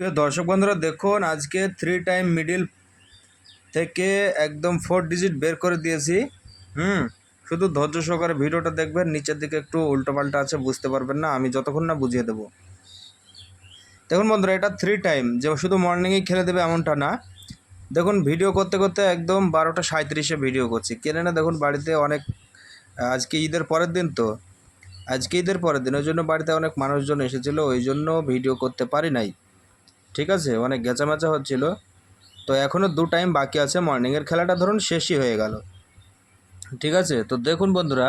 দর্শক বন্ধুরা, দেখুন, আজকে থ্রি টাইম মিডিল থেকে একদম ফোর ডিজিট বের করে দিয়েছি। হুম, শুধু ধৈর্য সহকারে ভিডিওটা দেখবেন, নিচের দিকে একটু উল্টোপাল্টা আছে, বুঝতে পারবেন না, আমি যতক্ষণ না বুঝিয়ে দেবো। দেখুন বন্ধুরা, এটা থ্রি টাইম যে শুধু মর্নিংয়েই খেলে দেবে এমনটা না। দেখুন ভিডিও করতে করতে একদম বারোটা সাঁত্রিশে ভিডিও করছি। কেনে না দেখুন, বাড়িতে অনেক, আজকে ঈদের পরের দিন তো। আজকে ঈদের পরের দিন, ওই জন্য বাড়িতে অনেক মানুষজন এসেছিল, ওই জন্য ভিডিও করতে পারি নাই। ঠিক আছে? অনেক গেঁচামেচা হচ্ছিল। তো এখনও দু টাইম বাকি আছে মর্নিংয়ের খেলাটা ধরুন শেষই হয়ে গেল। ঠিক আছে? তো দেখুন বন্ধুরা,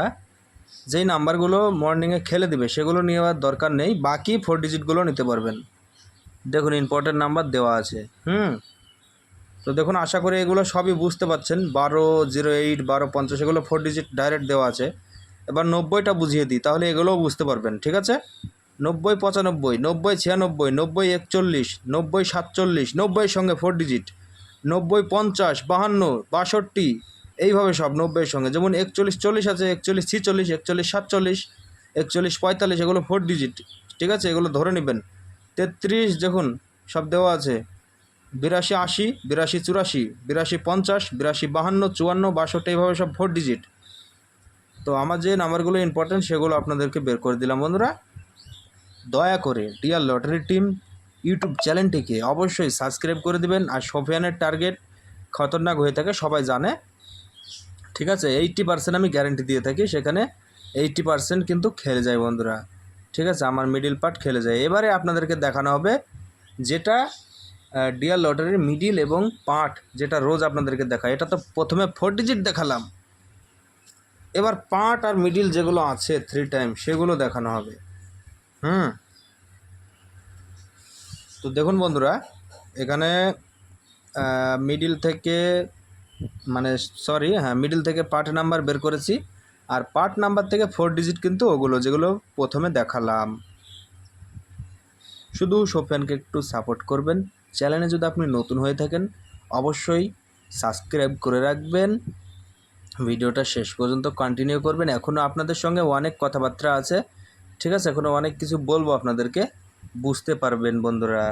যেই নাম্বারগুলো মর্নিংয়ে খেলে দিবে, সেগুলো নেওয়ার দরকার নেই। বাকি ফোর ডিজিটগুলো নিতে পারবেন। দেখুন ইম্পর্টেন্ট নাম্বার দেওয়া আছে। হুম? তো দেখুন, আশা করি এগুলো সবই বুঝতে পারছেন। বারো জিরো এইট বারো, পঞ্চাশ, এগুলো ফোর ডিজিট ডাইরেক্ট দেওয়া আছে। এবার নব্বইটা বুঝিয়ে দিই, তাহলে এগুলোও বুঝতে পারবেন। ঠিক আছে? নব্বই পঁচানব্বই, নব্বই ছিয়ানব্বই, নব্বই একচল্লিশ, নব্বই সাতচল্লিশ, নব্বইয়ের সঙ্গে ফোর ডিজিট নব্বই পঞ্চাশ, বাহান্ন, বাষট্টি, এইভাবে সব নব্বইয়ের সঙ্গে। যেমন একচল্লিশ চল্লিশ আছে, একচল্লিশ ছিচল্লিশ, একচল্লিশ সাতচল্লিশ, একচল্লিশ পঁয়তাল্লিশ, এগুলো ফোর ডিজিট ঠিক আছে? এগুলো ধরে নেবেন। তেত্রিশ দেখুন, সব দেওয়া আছে। বিরাশি আশি, বিরাশি চুরাশি, বিরাশি পঞ্চাশ, বিরাশি বাহান্ন, চুয়ান্ন, বাষট্টি, এইভাবে সব ফোর ডিজিট তো আমার যে নাম্বারগুলো ইম্পর্টেন্ট সেগুলো আপনাদেরকে বের করে দিলাম। বন্ধুরা দয়া করে ডিয়ার লটারি টিম ইউটিউব চ্যানেলটিকে অবশ্যই সাবস্ক্রাইব করে দিবেন আর সোফিয়ানের টার্গেট খতরনাক হয়ে থাকে, সবাই জানে। ঠিক আছে এইট্টি পার্সেন্ট আমি গ্যারেন্টি দিয়ে থাকি, সেখানে এইট্টি পার্সেন্ট কিন্তু খেলে যায় বন্ধুরা। ঠিক আছে, আমার মিডিল পার্ট খেলে যায়। এবারে আপনাদেরকে দেখানো হবে যেটা ডিয়ার লটারির মিডিল এবং পার্ট যেটা রোজ আপনাদেরকে দেখায়। এটা তো প্রথমে ফোর ডিজিট দেখালাম। এবার পার্ট আর মিডিল যেগুলো আছে থ্রি টাইম সেগুলো দেখানো হবে। হুম। তো দেখুন বন্ধুরা, এখানে মিডিল থেকে মানে সরি হ্যাঁ মিডিল থেকে পার্ট নাম্বার বের করেছি। আর পার্ট নাম্বার থেকে ফোর ডিজিট কিন্তু ওগুলো, যেগুলো প্রথমে দেখালাম। শুধু সোফিয়ানকে একটু সাপোর্ট করবেন। চ্যানেলে যদি আপনি নতুন হয়ে থাকেন, অবশ্যই সাবস্ক্রাইব করে রাখবেন। ভিডিওটা শেষ পর্যন্ত কন্টিনিউ করবেন। এখনও আপনাদের সঙ্গে অনেক কথাবার্তা আছে। ঠিক আছে? এখনও অনেক কিছু বলব আপনাদেরকে। বুঝতে পারবেন বন্ধুরা।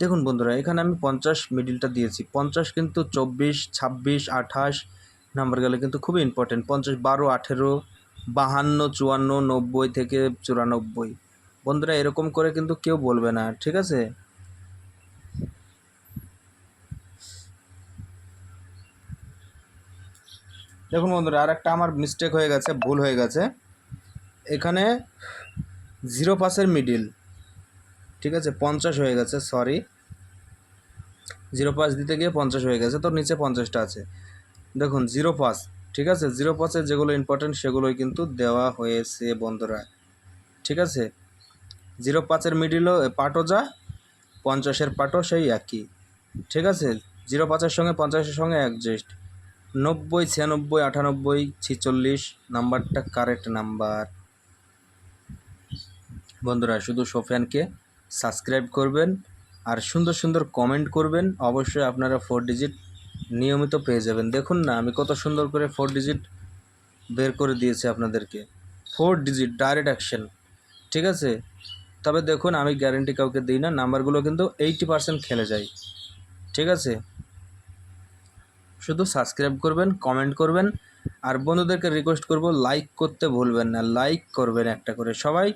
দেখুন বন্ধুরা, এখানে আমি পঞ্চাশ মিডিলটা দিয়েছি। পঞ্চাশ কিন্তু চব্বিশ, ছাব্বিশ, আঠাশ নাম্বার গেলে কিন্তু খুবই ইম্পর্টেন্ট পঞ্চাশ, বারো, আঠেরো, বাহান্ন, চুয়ান্ন, নব্বই থেকে চুরানব্বই। বন্ধুরা, এরকম করে কিন্তু কেউ বলবে না, ঠিক আছে? দেখুন বন্ধুরা আর একটা আমার মিস্টেক হয়ে গেছে, ভুল হয়ে গেছে। এখানে জিরো পাসের মিডিল ঠিক আছে? পঞ্চাশ হয়ে গেছে সরি জিরো পাস দিতে গিয়ে পঞ্চাশ হয়ে গেছে তো নিচে পঞ্চাশটা আছে। দেখুন, জিরো পাস ঠিক আছে? জিরো পাসের যেগুলো ইম্পর্টেন্ট সেগুলোই কিন্তু দেওয়া হয়েছে, বন্ধুরা। ঠিক আছে? জিরো পাঁচের মিডিলও পাটও যা, পঞ্চাশের পাটও সেই একই। ঠিক আছে? জিরো পাঁচের সঙ্গে পঞ্চাশের সঙ্গে অ্যাডজাস্ট নব্বই, ছিয়ানব্বই, আটানব্বই, ছিচল্লিশ নাম্বারটা কারেক্ট নাম্বার বন্ধুরা, শুধু সোফিয়ানকে সাবস্ক্রাইব করবেন আর সুন্দর সুন্দর কমেন্ট করবেন। অবশ্যই আপনারা ফোর ডিজিট নিয়মিত পেয়ে যাবেন। দেখুন না, আমি কত সুন্দর করে ফোর ডিজিট বের করে দিয়েছি আপনাদেরকে। ফোর ডিজিট ডাইরেক্ট অ্যাকশন ঠিক আছে? তবে দেখুন, আমি গ্যারেন্টি কাউকে দিই না, নাম্বারগুলো কিন্তু এইটি পার্সেন্ট খেলে যায়, ঠিক আছে? শুধু সাবস্ক্রাইব করবেন কমেন্ট করবেন, আর বন্ধুদেরকে রিকোয়েস্ট করব লাইক করতে ভুলবেন না লাইক করবেন একটা করে। সবাই